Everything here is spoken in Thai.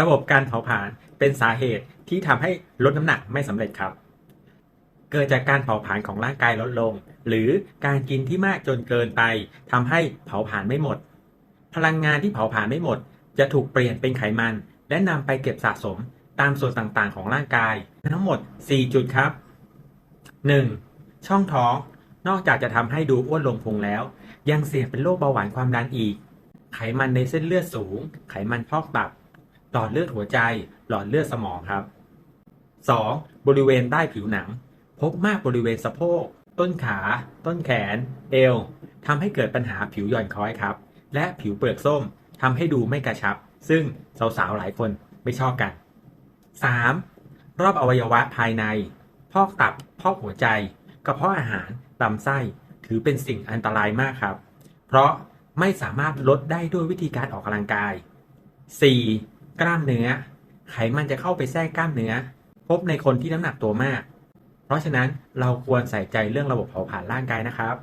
ระบบการเผาผลาญเป็นสาเหตุที่ทำให้ลดน้ำหนักไม่สำเร็จครับ เกิดจากการเผาผลาญของร่างกายลดลง หรือการกินที่มากจนเกินไปทำให้เผาผลาญไม่หมด พลังงานที่เผาผลาญไม่หมด จะถูกเปลี่ยนเป็นไขมัน และนำไปเก็บสะสมตามส่วนต่างๆ ของร่างกาย ทั้งหมด 4 จุดครับ 1. ช่องท้อง นอกจากจะทำให้ดูอ้วนลงพุงแล้ว ยังเสี่ยงเป็นโรคเบาหวานความดันอีก ไขมันในเส้นเลือดสูง ไขมันพอกตับ หลอดเลือดหัวใจ หลอดเลือดสมองครับ 2. บริเวณใต้ผิวหนัง พบมากบริเวณสะโพก ต้นขา ต้นแขน เอวทำให้เกิดปัญหาผิวหย่อนคล้อยครับ และผิวเปลือกส้มทำให้ดูไม่กระชับ ซึ่งสาวๆหลายคนไม่ชอบกัน 3. รอบอวัยวะภายใน พอกตับ พอกหัวใจ กระเพาะอาหารลำไส้ ถือเป็นสิ่งอันตรายมากครับ เพราะไม่สามารถลดได้ด้วยวิธีการออกกำลังกาย 4. กล้ามเนื้อ ไขมันจะเข้าไปแทรกกล้ามเนื้อ พบในคนที่น้ำหนักตัวมาก เพราะฉะนั้นเราควรใส่ใจเรื่องระบบเผาผลาญร่างกายนะครับ